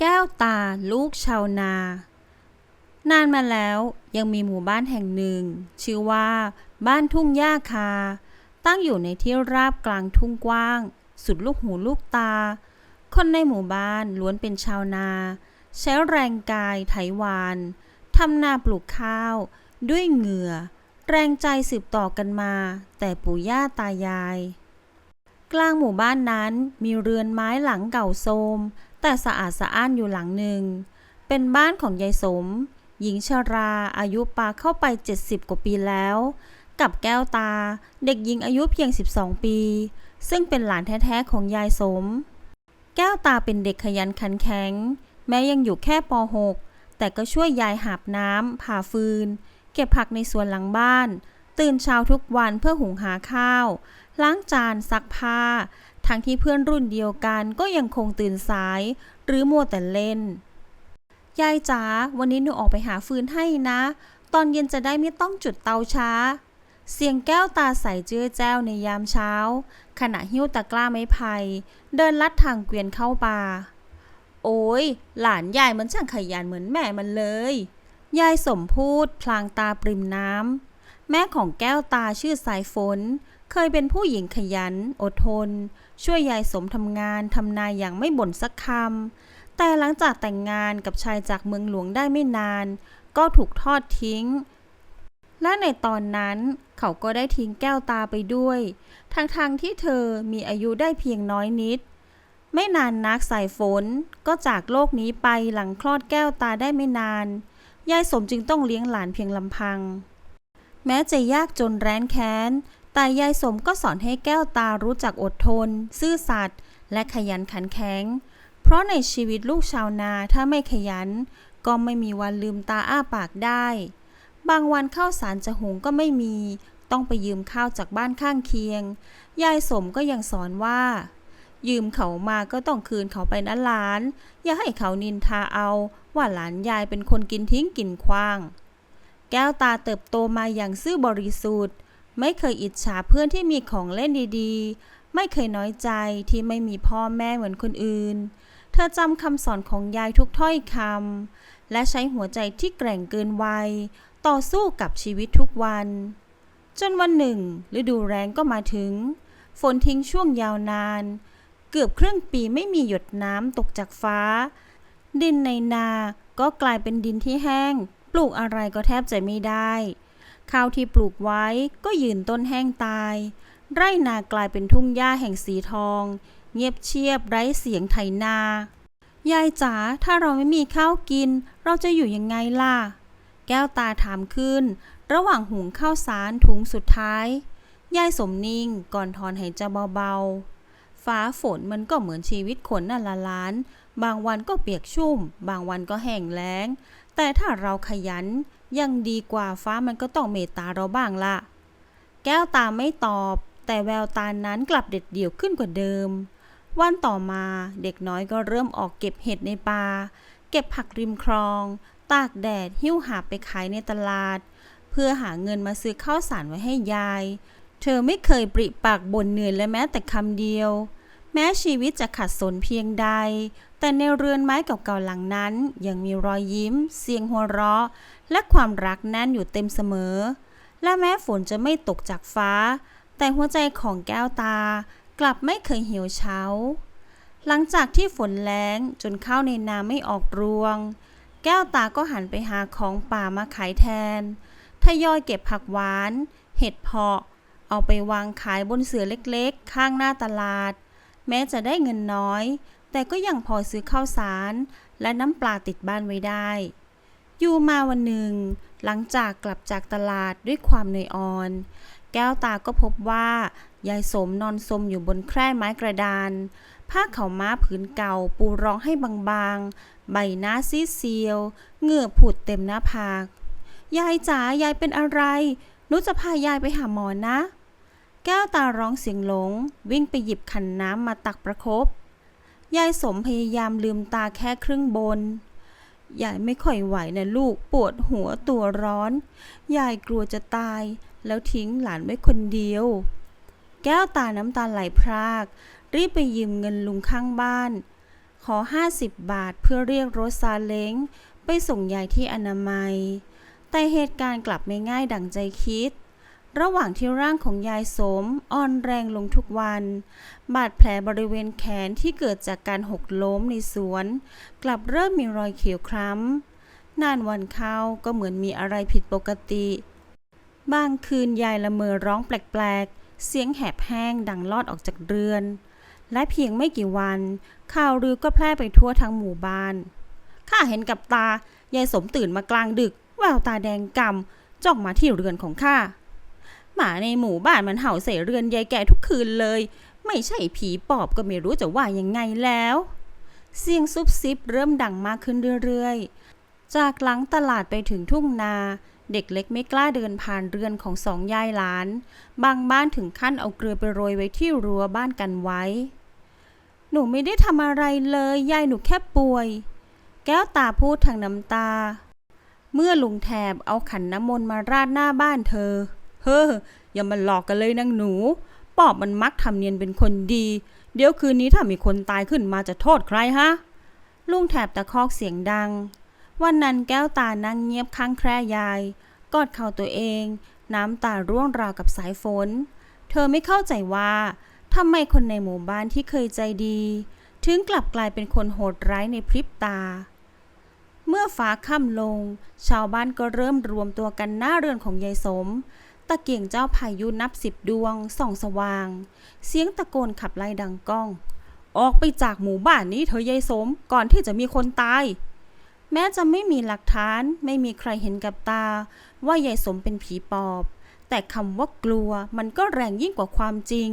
แก้วตาลูกชาวนา นานมาแล้วยังมีหมู่บ้านแห่งหนึ่ง ชื่อว่า บ้านทุ่งหญ้าคา ตั้งอยู่ในที่ราบกลางทุ่งกว้าง สุดลูกหูลูกตา คนในหมู่บ้านล้วนเป็นชาวนา ใช้แรงกายไถวานทำนาปลูกข้าว ด้วยเหงื่อ แรงใจสืบต่อกันมา แต่ปู่ย่าตายาย กลางหมู่บ้านนั้นมีเรือนไม้หลังเก่าโทรม แต่สะอาดสะอ้านอยู่หลังหนึ่ง เป็นบ้านของยายสม หญิงชราอายุปาเข้าไป 70 กว่าปีแล้ว กับแก้วตาเด็กหญิงอายุเพียง 12 ปี ซึ่งเป็นหลานแท้ๆของยายสม แก้วตาเป็นเด็กขยันขันแข็ง แม้ยังอยู่แค่ป .6 แต่ก็ช่วยยายหาบน้ำผ่าฟืน เก็บผักในสวนหลังบ้าน ตื่นเช้าทุกวันเพื่อหุงหาข้าวล้างจานซักผ้า ทั้งที่เพื่อนรุ่นเดียวกันก็ยังคงตื่นสาย หรือมัวแต่เล่น ยายจ๋าวันนี้หนูออกไปหาฟืนให้นะ ตอนเย็นจะได้ไม่ต้องจุดเตาช้า เสียงแก้วตาใสเจื้อแจ้วในยามเช้า ขณะหิ้วตะกร้าไม้ไผ่เดินลัดทางเกวียนเข้าป่า โอ้ยหลานยายมันช่างขยันเหมือนแม่มันเลย ยายสมพูดพลางตาปริมน้ำแม่ของแก้วตาชื่อสายฝน เคยเป็นผู้หญิงขยัน อดทน ช่วยยายสมทำงานทำนาอย่างไม่บ่นสักคำ แต่หลังจากแต่งงานกับชายจากเมืองหลวงได้ไม่นาน ก็ถูกทอดทิ้ง และในตอนนั้นเขาก็ได้ทิ้งแก้วตาไปด้วย ทั้งๆทที่เธอมีอายุได้เพียงน้อยนิด ไม่นานนักสายฝนก็จากโลกนี้ไปหลังคลอดแก้วตาได้ไม่นาน ยายสมจึงต้องเลี้ยงหลานเพียงลำพัง แม้จะยากจนแร้นแค้น แต่ยายสมก็สอนให้แก้วตารู้จักอดทน ซื่อสัตย์และขยันขันแข็ง เพราะในชีวิตลูกชาวนาถ้าไม่ขยัน ก็ไม่มีวันลืมตาอ้าปากได้ บางวันข้าวสารจะหุงก็ไม่มี ต้องไปยืมข้าวจากบ้านข้างเคียง ยายสมก็ยังสอนว่า ยืมเขามาก็ต้องคืนเขาไปนะหลาน อย่าให้เขานินทาเอา ว่าหลานยายเป็นคนกินทิ้งกินขว้าง แก้วตาเติบโตมาอย่างซื่อบริสุทธิ์ ไม่เคยอิจฉาเพื่อนที่มีของเล่นดีๆ ไม่เคยน้อยใจที่ไม่มีพ่อแม่เหมือนคนอื่น เธอจำคำสอนของยายทุกถ้อยคำและใช้หัวใจที่แกร่งเกินวัย ต่อสู้กับชีวิตทุกวัน จนวันหนึ่ง ฤดูแรงก็มาถึง ฝนทิ้งช่วงยาวนาน เกือบครึ่งปีไม่มีหยดน้ำตกจากฟ้า ดินในนาก็กลายเป็นดินที่แห้ง ปลูกอะไรก็แทบจะไม่ได้ ข้าวที่ปลูกไว้ก็ยืนต้นแห้งตาย ไร่นากลายเป็นทุ่งหญ้าแห่งสีทอง เงียบเชียบไร้เสียงไถนา ยายจ๋าถ้าเราไม่มีข้าวกิน เราจะอยู่ยังไงล่ะ แก้วตาถามขึ้น ระหว่างหุงข้าวสารถุงสุดท้าย ยายสมนิ่งก่อนถอนหายใจเบาๆ ฟ้าฝนมันก็เหมือนชีวิตคนน่ะละล้าน บางวันก็เปียกชุ่ม บางวันก็แห้งแล้ง แต่ถ้าเราขยัน ยังดีกว่าฟ้ามันก็ต้องเมตตาเราบ้างละ แก้วตาไม่ตอบ แต่แววตานั้นกลับเด็ดเดี่ยวขึ้นกว่าเดิม วันต่อมาเด็กน้อยก็เริ่มออกเก็บเห็ดในป่า เก็บผักริมคลอง ตากแดดหิ้วหาบไปขายในตลาด เพื่อหาเงินมาซื้อข้าวสารไว้ให้ยาย เธอไม่เคยปริปากบ่นเหนื่อยเลยแม้แต่คำเดียว แม้ชีวิตจะขัดสนเพียงใด แต่ในเรือนไม้เก่าๆหลังนั้น ยังมีรอยยิ้ม เสียงหัวเราะ และความรักแน่นอยู่เต็มเสมอ และแม้ฝนจะไม่ตกจากฟ้า แต่หัวใจของแก้วตา กลับไม่เคยเหี่ยวเฉาหลังจากที่ฝนแล้งจนข้าวในนาไม่ออกรวง แก้วตาก็หันไปหาของป่ามาขายแทนทยอยเก็บผักหวาน เห็ดเพาะ เอาไปวางขายบนเสือเล็กๆ ข้างหน้าตลาด แม้จะได้เงินน้อย แต่ก็ยังพอซื้อข้าวสาร และน้ำปลาติดบ้านไว้ได้ อยู่มาวันหนึ่ง หลังจากกลับจากตลาดด้วยความเหนื่อยอ่อน แก้วตาก็พบว่ายายสมนอนสมอยู่บนแคร่ไม้กระดาน ผ้าขาวม้าผืนเก่าปูรองให้บางๆ ใบหน้าซีดเซียว เหงื่อผุดเต็มหน้าผาก ยายจ๋ายายเป็นอะไรหนูจะพายายไปหาหมอนะ แก้วตาร้องเสียงหลง วิ่งไปหยิบขันน้ำมาตักประคบยายสมพยายามลืมตาแค่ครึ่งบน ยายไม่ค่อยไหวนะลูกปวดหัวตัวร้อน ยายกลัวจะตาย แล้วทิ้งหลานไว้คนเดียว แก้วตาน้ำตาไหลพราก รีบไปยืมเงินลุงข้างบ้านขขอ50 บาทเพื่อเรียกรถซาเล้ง ไปส่งยายที่อนามัย แต่เหตุการณ์กลับไม่ง่ายดังใจคิด ระหว่างที่ร่างของยายสมอ่อนแรงลงทุกวัน บาดแผลบริเวณแขนที่เกิดจากการหกล้มในสวน กลับเริ่มมีรอยเขียวคล้ำนานวันเข้าก็เหมือนมีอะไรผิดปกติ บางคืนยายละเมอร้องแปลกๆ เสียงแหบแห้งดังลอดออกจากเรือน และเพียงไม่กี่วัน ข่าวลือก็แพร่ไปทั่วทั้งหมู่บ้านข้าเห็นกับตายายสมตื่นมากลางดึกแววตาแดงกำจ้องมาที่เรือนของข้า หมาในหมู่บ้านมันเห่าใส่เรือนยายแก่ทุกคืนเลย ไม่ใช่ผีปอบก็ไม่รู้จะว่ายังไงแล้ว เสียงซุบซิบเริ่มดังมากขึ้นเรื่อยๆ จากหลังตลาดไปถึงทุ่งนาเด็กเล็กไม่กล้าเดินผ่านเรือนของสองยายหลาน บางบ้านถึงขั้นเอาเกลือไปโรยไว้ที่รั้วบ้านกันไว้ หนูไม่ได้ทำอะไรเลย ยายหนูแค่ป่วย แก้วตาพูดทางน้ำตา เมื่อลุงแถบเอาขันน้ำมนต์มาราดหน้าบ้านเธอ เฮ้ออย่ามาหลอกกันเลยนางหนู ปอบมันมักทำเนียนเป็นคนดี เดี๋ยวคืนนี้ถ้ามีคนตายขึ้นมาจะโทษใครฮะ ลุงแถบตะคอกเสียงดัง วันนั้นแก้วตานั่งเงียบข้างแคร่ยาย กอดเข่าตัวเอง น้ำตาร่วงราวกับสายฝน เธอไม่เข้าใจว่าทำไมคนในหมู่บ้านที่เคยใจดี ถึงกลับกลายเป็นคนโหดร้ายในพริบตา เมื่อฟ้าค่ำลง ชาวบ้านก็เริ่มรวมตัวกันหน้าเรือนของยายสม ตะเกียงเจ้าพายุนับสิบดวงส่องสว่าง เสียงตะโกนขับไล่ดังก้อง ออกไปจากหมู่บ้านนี้เธอยายสมก่อนที่จะมีคนตาย แม้จะไม่มีหลักฐานไม่มีใครเห็นกับตา ว่ายายสมเป็นผีปอบ แต่คำว่ากลัวมันก็แรงยิ่งกว่าความจริง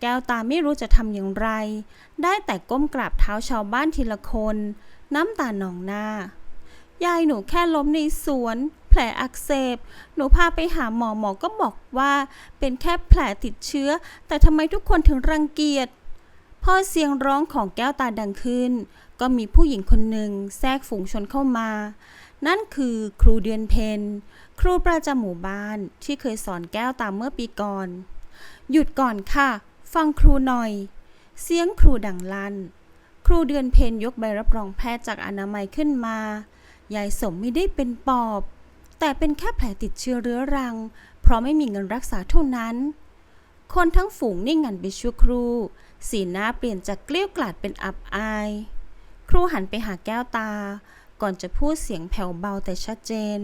แก้วตาไม่รู้จะทำอย่างไร ได้แต่ก้มกราบเท้าชาวบ้านทีละคน น้ำตาหนองหน้ายายหนูแค่ล้มในสวน แผลอักเสบ หนูพาไปหาหมอหมอก็บอกว่า เป็นแค่แผลติดเชื้อ แต่ทำไมทุกคนถึงรังเกียจพอเสียงร้องของแก้วตาดังขึ้น ก็มีผู้หญิงคนหนึ่งแทรกฝูงชนเข้ามา นั่นคือครูเดือนเพนครูประจำหมู่บ้านที่เคยสอนแก้วตาเมื่อปีก่อน หยุดก่อนค่ะ ฟังครูหน่อย เสียงครูดังลั่น ครูเดือนเพนยกใบรับรองแพทย์จากอนามัยขึ้นมา ยายสมไม่ได้เป็นปอบ แต่เป็นแค่แผลติดเชื้อเรื้อรัง เพราะไม่มีเงินรักษาเท่านั้น คนทั้งฝูงนิ่งงันไปชั่วครู่ สีหน้าเปลี่ยนจากเกลี้ยวกล่อดเป็นอับอาย ครูหันไปหาแก้วตา ก่อนจะพูดเสียงแผ่วเบาแต่ชัดเจน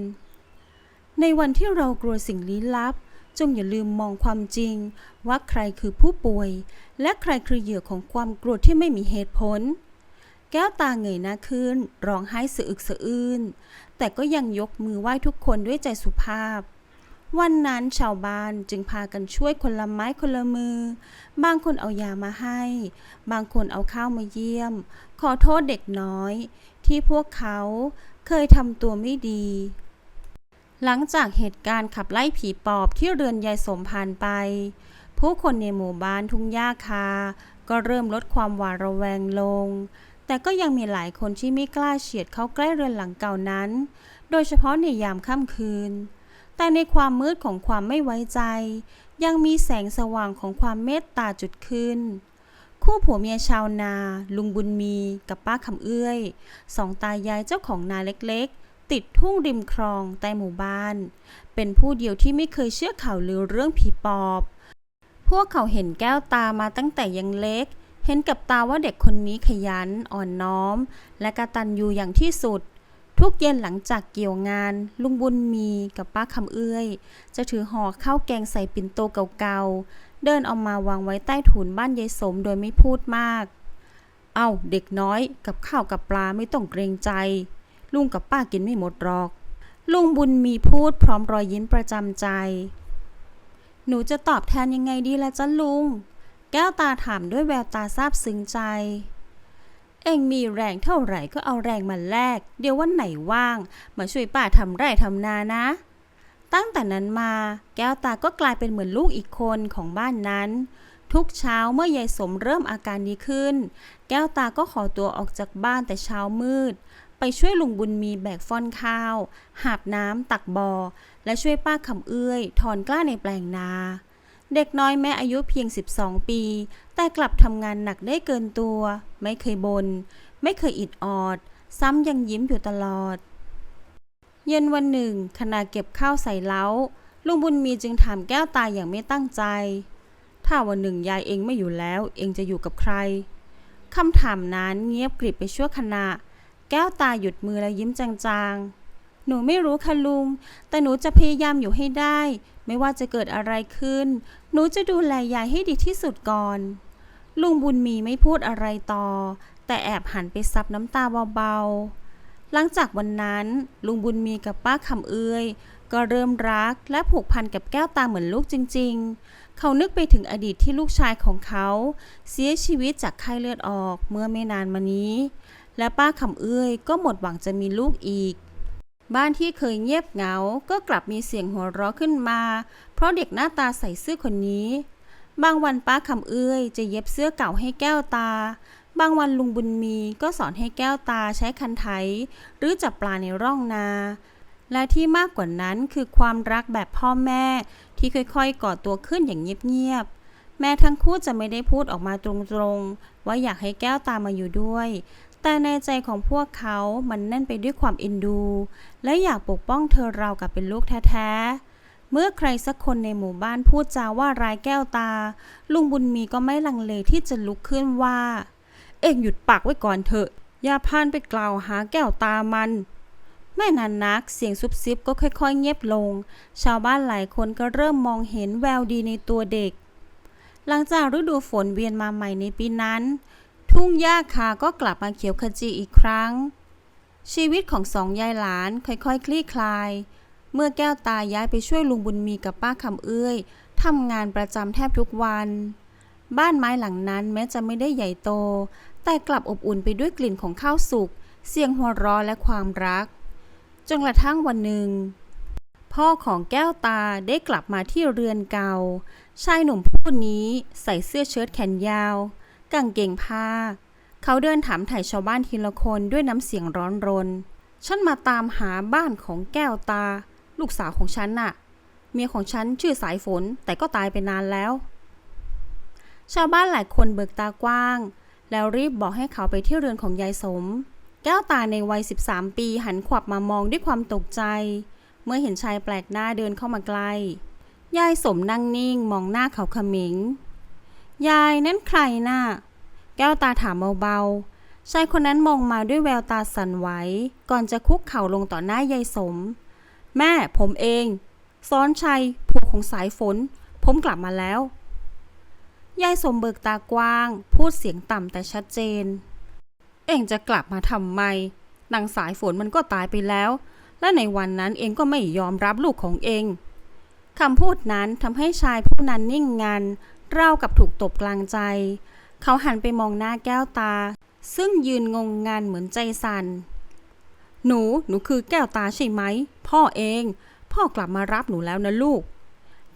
ในวันที่เรากลัวสิ่งลี้ลับ จงอย่าลืมมองความจริง ว่าใครคือผู้ป่วย และใครคือเหยื่อของความกลัวที่ไม่มีเหตุผล แก้วตาเงยหน้าขึ้น ร้องไห้สะอึกสะอื้น แต่ก็ยังยกมือไหว้ทุกคนด้วยใจสุภาพ วันนั้นชาวบ้านจึงพากันช่วยคนละไม้คนละมือ บางคนเอายามาให้ บางคนเอาข้าวมาเยี่ยม ขอโทษเด็กน้อย ที่พวกเขาเคยทำตัวไม่ดี หลังจากเหตุการณ์ขับไล่ผีปอบที่เรือนยายสมผ่านไป ผู้คนในหมู่บ้านทุ่งหญ้าคา ก็เริ่มลดความหวาดระแวงลง แต่ก็ยังมีหลายคนที่ไม่กล้าเฉียดเข้าใกล้เรือนหลังเก่านั้น โดยเฉพาะในยามค่ำคืน แต่ในความมืดของความไม่ไว้ใจ ยังมีแสงสว่างของความเมตตาจุดขึ้น คู่ผัวเมียชาวนา ลุงบุญมีกับป้าคำเอื้อยสองตายายเจ้าของนาเล็กๆ ติดทุ่งริมคลองใต้หมู่บ้าน เป็นผู้เดียวที่ไม่เคยเชื่อข่าวลือเรื่องผีปอบ พวกเขาเห็นแก้วตามาตั้งแต่ยังเล็ก เห็นกับตาว่าเด็กคนนี้ขยันอ่อนน้อม และกระตัญญูอย่างที่สุด ทุกเย็นหลังจากเกี่ยวงาน ลุงบุญมีกับป้าคำเอื้อย จะถือห่อข้าวแกงใส่ปิ่นโตเก่าๆ เดินเออกมาวางไว้ใต้ถุนบ้านยายสมโดยไม่พูดมาก เอา้าเด็กน้อยกับข้าวกับปลาไม่ต้องเกรงใจ ลุงกับป้ากินไม่หมดหรอก ลุงบุญมีพูดพร้อมรอยยิ้มประจำใจ หนูจะตอบแทนยังไงดีล่ะจ๊ะลุง แก้วตาถามด้วยแววตาซาบซึ้งใจ เอ็งมีแรงเท่าไหร่ก็เอาแรงมาแลก เดี๋ยววันไหนว่าง มาช่วยป้าทำไร่ทำนานะ ตั้งแต่นั้นมาแก้วตาก็กลายเป็นเหมือนลูกอีกคนของบ้านนั้น ทุกเช้าเมื่อยายสมเริ่มอาการดีขึ้น แก้วตาก็ขอตัวออกจากบ้านแต่เช้ามืด ไปช่วยลุงบุญมีแบกฟ่อนข้าว หาบน้ำตักบอ่อและช่วยป้าคำเอื้อยถอนกล้าในแปลงนา เด็กน้อยแม้อายุเพียง 12 ปี แต่กลับทำงานหนักได้เกินตัว ไม่เคยบน่นไม่เคยอิดออด ซ้ำยังยิ้มอยู่ตลอด เย็นวันหนึ่งขณะเก็บข้าวใส่เล้า ลุงบุญมีจึงถามแก้วตาอย่างไม่ตั้งใจ ถ้าวันหนึ่งยายเองไม่อยู่แล้ว เองจะอยู่กับใครคำถามนั้นเงียบกริบไปชั่วขณะ แก้วตาหยุดมือและยิ้มจางๆ หนูไม่รู้ค่ะลุง แต่หนูจะพยายามอยู่ให้ได้ ไม่ว่าจะเกิดอะไรขึ้น หนูจะดูแลยายให้ดีที่สุดก่อน ลุงบุญมีไม่พูดอะไรต่อ แต่แอบหันไปซับน้ำตาเบาๆ หลังจากวันนั้น ลุงบุญมีกับป้าคำเอื้อยก็เริ่มรักและผูกพันกับแก้วตาเหมือนลูกจริง ๆ เขานึกไปถึงอดีตที่ลูกชายของเขา เสียชีวิตจากไข้เลือดออกเมื่อไม่นานมานี้ และป้าคำเอื้อยก็หมดหวังจะมีลูกอีก บ้านที่เคยเงียบเหงา ก็กลับมีเสียงหัวเราะขึ้นมา เพราะเด็กหน้าตาใส่เสื้อคนนี้ บางวันป้าคำเอื้อยจะเย็บเสื้อเก่าให้แก้วตา บางวันลุงบุญมีก็สอนให้แก้วตาใช้คันไถ หรือจับปลาในร่องนา และที่มากกว่านั้นคือความรักแบบพ่อแม่ที่ค่อยๆก่อตัวขึ้นอย่างเงียบๆแม้ทั้งคู่จะไม่ได้พูดออกมาตรงๆ ว่าอยากให้แก้วตามาอยู่ด้วย แต่ในใจของพวกเขามันแน่นไปด้วยความเอ็นดู และอยากปกป้องเธอเรากับเป็นลูกแท้ๆ เมื่อใครสักคนในหมู่บ้านพูดจาว่าร้ายแก้วตา ลุงบุญมีก็ไม่ลังเลที่จะลุกขึ้นว่า เอ็งหยุดปากไว้ก่อนเถอะ อย่าพานไปกล่าวหาแก้วตามันไม่นานนักเสียงซุบซิบก็ค่อยๆ เงียบลง ชาวบ้านหลายคนก็เริ่มมองเห็นแววดีในตัวเด็ก หลังจากฤดูฝนเวียนมาใหม่ในปีนั้น ทุ่งหญ้าคาก็กลับมาเขียวขจีอีกครั้ง ชีวิตของสองยายหลานค่อยๆคลี่คลาย เมื่อแก้วตาย้ายไปช่วยลุงบุญมีกับป้าคำเอื้อยทำงานประจำแทบทุกวัน บ้านไม้หลังนั้นแม้จะไม่ได้ใหญ่โต แต่กลับอบอุ่นไปด้วยกลิ่นของข้าวสุก เสียงหัวเราะและความรัก จนกระทั่งวันหนึ่ง พ่อของแก้วตาได้กลับมาที่เรือนเก่า ชายหนุ่มผู้นี้ใส่เสื้อเชิ้ตแขนยาว กางเกงผ้า เขาเดินถามไถ่ชาวบ้านทีละคนด้วยน้ำเสียงร้อนรน ฉันมาตามหาบ้านของแก้วตา ลูกสาวของฉันน่ะ เมียของฉันชื่อสายฝนแต่ก็ตายไปนานแล้ว ชาวบ้านหลายคนเบิกตากว้าง แล้วรีบบอกให้เขาไปที่เรือนของยายสม แก้วตาในวัย 13 ปีหันขวับมามองด้วยความตกใจ เมื่อเห็นชายแปลกหน้าเดินเข้ามาใกล้ยายสมนั่งนิ่งมองหน้าเขาขมิง ยายนั่นใครน่ะ แก้วตาถามเบาๆ ชายคนนั้นมองมาด้วยแววตาสั่นไหว ก่อนจะคุกเข่าลงต่อหน้ายายสม แม่ผมเอง ซ้อนชัยผัวของสายฝน ผมกลับมาแล้ว ยายสมเบิกตากว้าง พูดเสียงต่ำแต่ชัดเจน เองจะกลับมาทำไมนางสายฝนมันก็ตายไปแล้ว และในวันนั้นเองก็ไม่ยอมรับลูกของเองคำพูดนั้นทำให้ชายผู้นั้นนิ่งงัน ราวกับถูกตบกลางใจ เขาหันไปมองหน้าแก้วตา ซึ่งยืนงงงันเหมือนใจสัน่น หนู หนูคือแก้วตาใช่ไหม พ่อเอง พ่อกลับมารับหนูแล้วนะลูก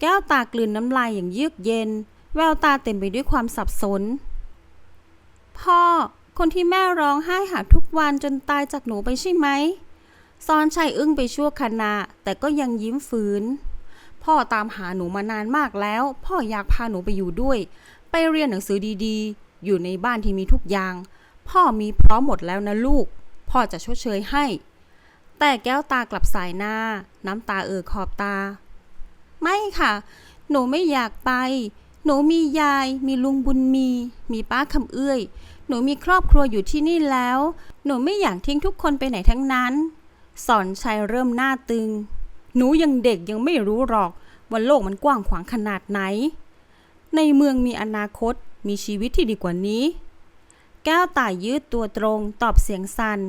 แก้วตากลืนน้ำลายอย่างเยือกเย็น แววตาเต็มไปด้วยความสับสน พ่อ คนที่แม่ร้องไห้หาทุกวันจนตายจากหนูไปใช่ไหมซอนชัยอึ้งไปชั่วขณะ แต่ก็ยังยิ้มฝืน พ่อตามหาหนูมานานมากแล้ว พ่ออยากพาหนูไปอยู่ด้วย ไปเรียนหนังสือดีๆ อยู่ในบ้านที่มีทุกอย่าง พ่อมีพร้อมหมดแล้วนะลูก พ่อจะชดเชยให้ แต่แก้วตากลับสายหน้า น้ำตาเอ่อขอบตา ไม่ค่ะ หนูไม่อยากไป หนูมียาย มีลุงบุญมี มีป้าคำเอื้อย หนูมีครอบครัวอยู่ที่นี่แล้ว หนูไม่อยากทิ้งทุกคนไปไหนทั้งนั้น สอนชัยเริ่มหน้าตึง หนูยังเด็กยังไม่รู้หรอกว่าโลกมันกว้างขวางขนาดไหน ในเมืองมีอนาคตมีชีวิตที่ดีกว่านี้ แก้วตายืดตัวตรงตอบเสียงสัน่น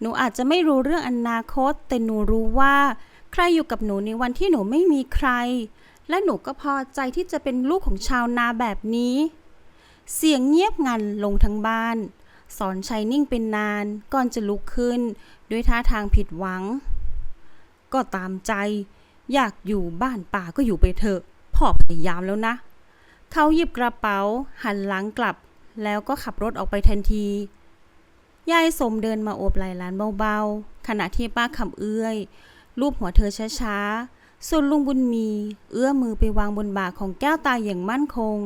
หนูอาจจะไม่รู้เรื่องอนาคต แต่หนูรู้ว่า ใครอยู่กับหนูในวันที่หนูไม่มีใคร และหนูก็พอใจที่จะเป็นลูกของชาวนาแบบนี้ เสียงเงียบงันลงทั้งบ้าน สอนชัยนิ่งเป็นนานก่อนจะลุกขึ้น ด้วยท่าทางผิดหวัง ก็ตามใจ อยากอยู่บ้านป่าก็อยู่ไปเถอะพ่อพยายามแล้วนะ เขาหยิบกระเป๋า หันหลังกลับ แล้วก็ขับรถออกไปทันที ยายสมเดินมาโอบไหล่หลานเบาๆ ขณะที่ป้าคำเอื้อยลูบหัวเธอช้าๆ ส่วนลุงบุญมี เอื้อมือไปวางบนบ่าของแก้วตาอย่างมั่นคง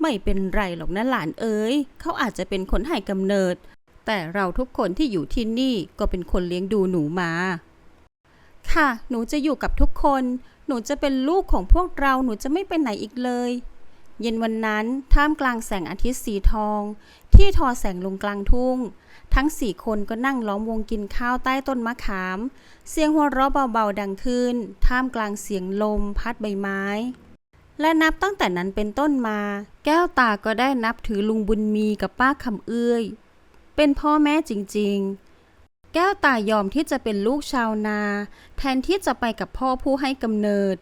ไม่เป็นไรหรอกนะหลานเอ๋ย เขาอาจจะเป็นคนให้กำเนิด แต่เราทุกคนที่อยู่ที่นี่ก็เป็นคนเลี้ยงดูหนูมา ค่ะ หนูจะอยู่กับทุกคน หนูจะเป็นลูกของพวกเรา หนูจะไม่ไปไหนอีกเลย เย็นวันนั้น ท่ามกลางแสงอาทิตย์สีทอง ที่ทอแสงลงกลางทุ่ง ทั้งสี่คนก็นั่งล้อมวงกินข้าวใต้ต้นมะขาม เสียงหัวเราะเบาๆดังขึ้น ท่ามกลางเสียงลมพัดใบไม้ และนับตั้งแต่นั้นเป็นต้นมา แก้วตาก็ได้นับถือลุงบุญมีกับป้าคำเอื้อย เป็นพ่อแม่จริงๆ แก้วตายอมที่จะเป็นลูกชาวนา แทนที่จะไปกับพ่อผู้ให้กำเนิด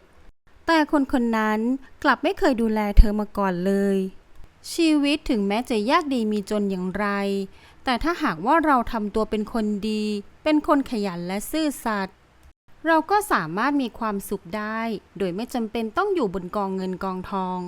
แต่คนคนนั้นกลับไม่เคยดูแลเธอมาก่อนเลย ชีวิตถึงแม้จะยากดีมีจนอย่างไร แต่ถ้าหากว่าเราทำตัวเป็นคนดี เป็นคนขยันและซื่อสัตย์เราก็สามารถมีความสุขได้ โดยไม่จำเป็นต้องอยู่บนกองเงินกองทอง